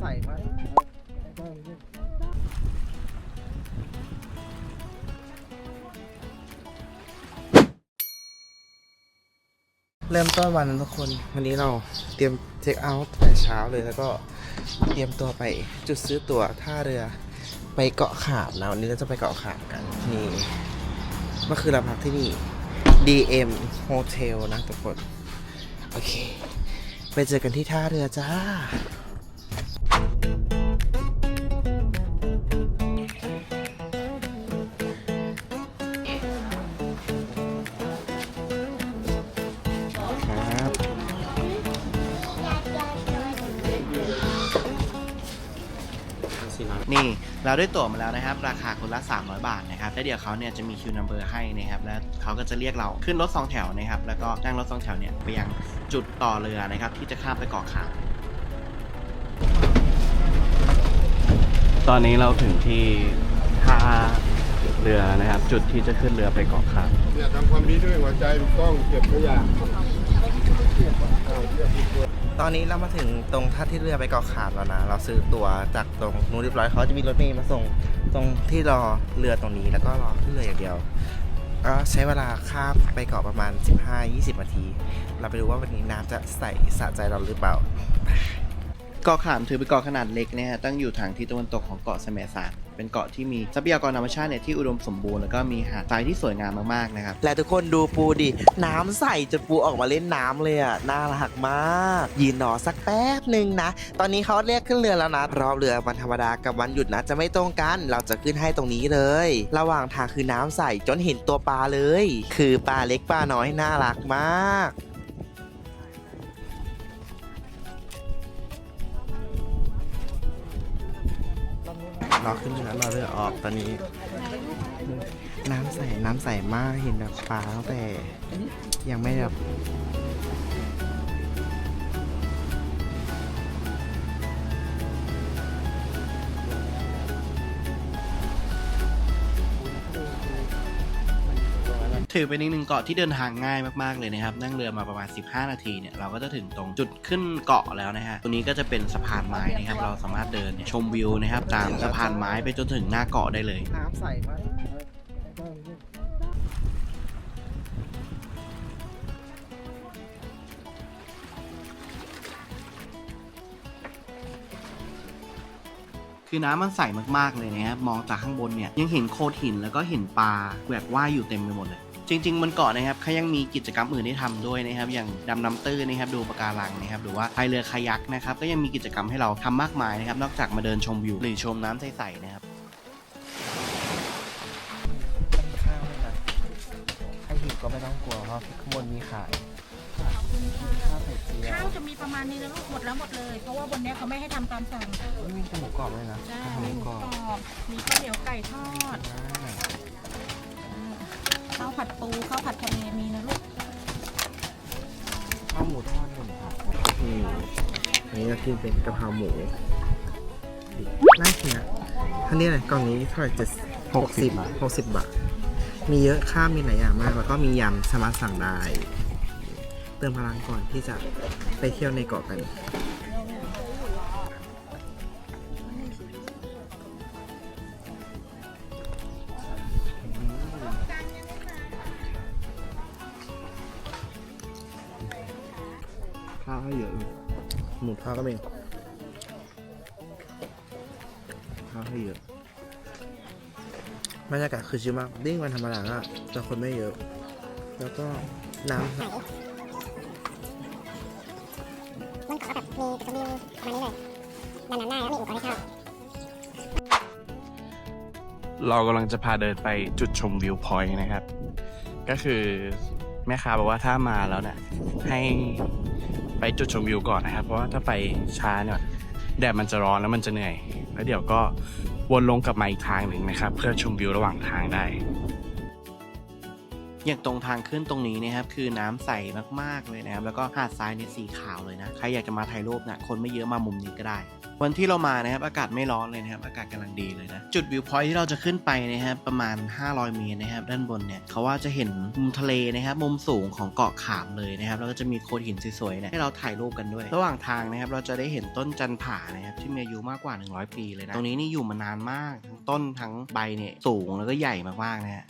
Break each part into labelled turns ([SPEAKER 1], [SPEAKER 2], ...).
[SPEAKER 1] ใสมาเริ่มต้นวันทุกคนวันนี้เราเตรียมเช็คเอาท์แต่เช้าเลยแล้วก็เตรียมตัวไปจุดซื้อตั๋วท่าเรือไปเกาะขาดนะวันนี้เราจะไปเกาะขาดกันนี่เมื่อคืนเราพักที่นี่ DM Hotel นะทุกคน โอเค ไปเจอกันที่ท่าเรือจ้า
[SPEAKER 2] นี่เราได้ตั๋วมาแล้วนะครับ ราคาคนละ 300 บาทนะครับแล้วเดี๋ยวเขาเนี่ยจะมีคิวนัมเบอร์ให้นะครับแล้วเขาก็จะเรียกเราขึ้นรถสองแถวนะครับแล้วก็นั่งรถสองแถวเนี่ยไปยังจุดต่อเรือนะครับที่จะข้ามไปเกาะขาดตอนนี้เราถึงที่ท่าเรือนะครับ จุดที่จะขึ้นเรือไปเกาะขาด
[SPEAKER 3] เนี่ยทำความดีด้วยหัวใจถูกต้องเก็บขยะ
[SPEAKER 1] ตอนนี้เรามาถึงตรงท่าที่เรือไปเกาะขาดแล้วนะ เราซื้อตั๋วจากตรงนู้นเรียบร้อยเขาจะมีรถเมล์มาส่งตรงที่รอเรือตรงนี้แล้วก็รอขึ้นเรืออย่างเดียวก็ใช้เวลาข้ามไปเกาะประมาณ 15-20 นาที เราไปดูว่าวันนี้น้ำจะใส่สะใจเราหรือเปล่า
[SPEAKER 2] เกาะขามถือเป็นเกาะขนาดเล็กนะฮะตั้งอยู่ทางทิศตะวันตกของเกาะแสมสาร เป็นเกาะที่มีทรัพยากรธรรมชาติเนี่ยที่อุดมสมบูรณ์แล้วก็มีหาดทรายที่สวยงามมากๆนะครับ
[SPEAKER 1] และทุกคนดูปูดิ น้ำใสจนปูออกมาเล่นน้ำเลยอะ น่ารักมาก ยืนรอสักแป๊บหนึ่งนะ ตอนนี้เขาเรียกขึ้นเรือแล้วนะ รอบเรือวันธรรมดากับวันหยุดนะจะไม่ตรงกัน เราจะขึ้นให้ตรงนี้เลย ระหว่างทางคือน้ำใสจนเห็นตัวปลาเลย คือปลาเล็กปลาน้อยน่ารักมาก รอขึ้นเรือรอเรือออกตอนนี้ น้ำใสน้ำใสมากเห็นแบบปลาตั้งแต่ ยังไม่แบบ
[SPEAKER 2] ถือเป็นอีกหนึ่งเกาะที่เดินทางง่ายมากๆเลยนะครับ นั่งเรือมาประมาณ 15 นาทีเนี่ยเราก็จะถึงตรงจุดขึ้นเกาะแล้วนะฮะตรงนี้ก็จะเป็นสะพานไม้นะครับ เราสามารถเดินเนี่ยชมวิวนะครับตามสะพานไม้ไปจนถึงหน้าเกาะได้เลย
[SPEAKER 1] น้ำใสมาก
[SPEAKER 2] คือน้ำมันใสมากๆเลยนะครับ มองจากข้างบนเนี่ย ยังเห็นโขดหินแล้วก็เห็นปลาแหวกว่ายอยู่เต็มไปหมดเลย จริงๆบนเกาะนะครับเขายังมีกิจกรรมอื่นให้ทำด้วยนะครับ อย่างดำน้ำตื้นนะครับ ดูปะการังนะครับ หรือว่าพายเรือคายักนะครับ ก็ยังมีกิจกรรมให้เราทำมากมายนะครับ นอกจากมาเดินชมวิวหรือชมน้ำใสๆนะครับ
[SPEAKER 1] ข้าวเลยนะให้หิวก็ไม่ต้องกลัวเพราะข้างบนมีขายข้าวไข่เจีย
[SPEAKER 4] ข้าววจะมีประมาณนี้นะลูกหมดแล้วหมดเลย เพราะว่าบนเนี้ยเขาไม่ให้ทำตามสั่ง
[SPEAKER 1] ไม่มีหมูกรอบเลยนะ
[SPEAKER 4] จ้า
[SPEAKER 1] ข้าวห
[SPEAKER 4] มี
[SPEAKER 1] มู
[SPEAKER 4] หมู
[SPEAKER 1] กรอบ
[SPEAKER 4] กรอบมีข้าวเหนียวไก่ทอด
[SPEAKER 1] อ่า
[SPEAKER 4] ข้าวผัดปูข้าวผัดทะเลมีนะลูก
[SPEAKER 1] ข้าวหมูทอดหนึ่งครับนี่อันนี้เรากินเป็นกะเพราหมูน่ากินอะท่านนี้อะไรกล่องนี้เท่าไหร่เจ็ดหกสิบหกสิบบาท มีเยอะข้ามมีหลายอย่างมาก แล้วก็มียำสามารถสั่งได้ เติมพลังก่อนที่จะไปเที่ยวในเกาะกัน ข้าวให้เยอะเลยหมูทอดก็มีข้าวให้เยอะบรรยากาศคือชิลมากดิ้งวันธรรมดาอะจะคนไม่เยอะ แล้วก็น้ำ
[SPEAKER 5] มันเกาะก็แบบมีจุดชมวิวประมาณนี้เลยดำน้ำได้แล้วมีอุปกรณ์ให้เช่า
[SPEAKER 2] เรากำลังจะพาเดินไปจุดชมวิวพอยต์นะครับ ก็คือแม่ค้าบอกว่าถ้ามาแล้วเนี่ยให้ ไปจุดชมวิวก่อนนะครับ เพราะว่าถ้าไปช้าเนี่ยแดดมันจะร้อนแล้วมันจะเหนื่อย แล้วเดี๋ยวก็วนลงกลับมาอีกทางหนึ่งนะครับ เพื่อชมวิวระหว่างทางได้ อย่างตรงทางขึ้นตรงนี้นะครับคือน้ำใสมากๆเลยนะครับแล้วก็หาดทรายในยสีขาวเลยนะใครอยากจะมาถ่ายรูปนะคนไม่เยอะมามุมนี้ก็ได้ วันที่เรามานะครับอากาศไม่ร้อนเลยนะครับอากาศกำลังดีเลยนะจุดวิวพอยท์ที่เราจะขึ้นไปนะครับประมาณ 500 เมตรนะครับด้านบนเนี่ยเขาว่าจะเห็นมุมทะเลนะครับมุมสูงของเกาะขามเลยนะครับแล้วก็จะมีโขดหินสวยๆเนี่ยให้เราถ่ายรูปกันด้วย ระหว่างทางนะครับเราจะได้เห็นต้นจันผานะครับที่มีอายุมากกว่า 100 ปีเลยนะตรงนี้นี่อยู่มานานมากทั้งต้นทั้งใบเนี่ยสูงแล้วก็ใหญ่มากๆนะฮะ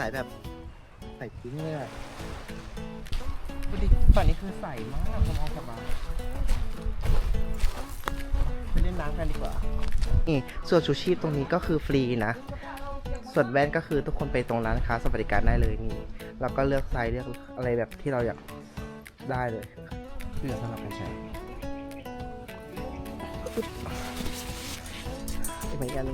[SPEAKER 1] ใสแบบใสปิ้งเลยอะดูดิฝั่งนี้คือใสมากสบายสบายไปเล่นน้ำกันดีกว่า นี่ส่วนชูชีพตรงนี้ก็คือฟรีนะ ส่วนแว่นก็คือทุกคนไปตรงร้านค้าสวัสดิการได้เลยนี่แล้วก็เลือกไซส์เลือกอะไรแบบที่เราอยากได้เลยเลือกสำหรับการใช้อีกเหมือนกัน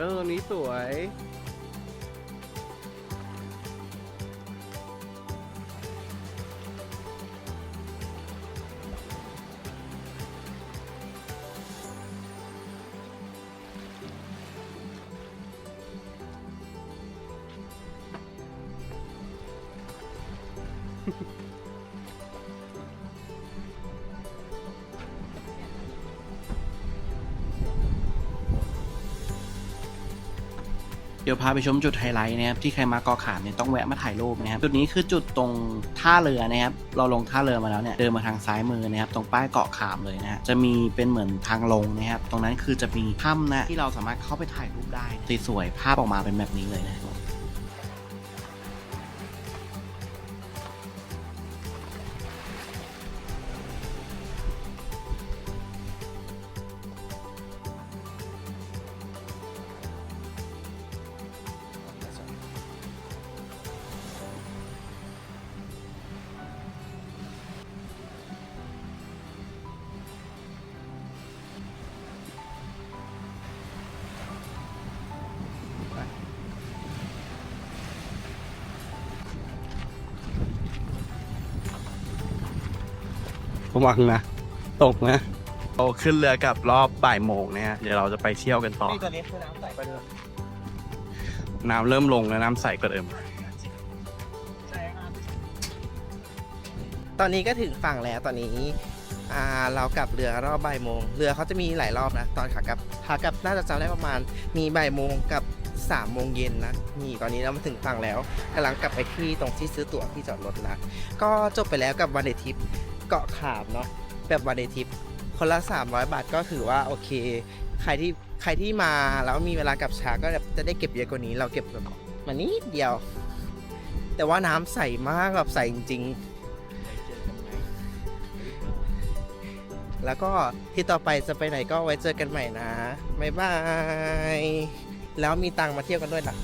[SPEAKER 1] ออตรงนี้สวย
[SPEAKER 2] เดี๋ยวพาไปชมจุดไฮไลท์นะครับที่ใครมาเกาะขามเนี่ยต้องแวะมาถ่ายรูปนะครับจุดนี้คือจุดตรงท่าเรือนะครับเราลงท่าเรือมาแล้วเนี่ยเดินมาทางซ้ายมือนะครับตรงป้ายเกาะขามเลยนะฮะจะมีเป็นเหมือนทางลงนะครับตรงนั้นคือจะมีถ้ำนะที่เราสามารถเข้าไปถ่ายรูปได้สวยๆภาพออกมาเป็นแบบนี้เลยนะ
[SPEAKER 6] ระวังนะ ตกนะเราขึ้นเรือกับรอบบ่ายโมงนะฮะเดี๋ยวเราจะไปเที่ยวกันต่อ
[SPEAKER 1] นี่ตัวนี้คือน้ำใสกว่าเดิม
[SPEAKER 6] น้ำเริ่มลงแล้วน้ำใสกว่าเดิม
[SPEAKER 1] ตอนนี้ก็ถึงฝั่งแล้วตอนนี้อ่าเรากลับเรือรอบบ่ายโมง เรือเขาจะมีหลายรอบนะ ตอนขากลับขากลับน่าจะจำได้ประมาณ มีบ่ายโมงกับ3ามโมงเย็นนะนี่ตอนนี้เรามาถึงฝั่งแล้วกำลังกลับไปที่ตรงที่ซื้อตั๋วที่จอดรถละก็จบไปแล้วกับวันเดทิป เกาะขามเนาะแบบวันเดทิปคนละ 300 บาทก็ถือว่าโอเค ใครที่ใครที่มาแล้วมีเวลากับช้าก็แบบจะได้เก็บเยอะกว่านี้ เราเก็บแบบมานิดเดียว แต่ว่าน้ำใสมากแบบใสจริงๆแล้วก็ที่ต่อไปจะไปไหนก็ไว้เจอกันใหม่นะบ๊ายบายแล้วมีตังมาเที่ยวกันด้วยนะ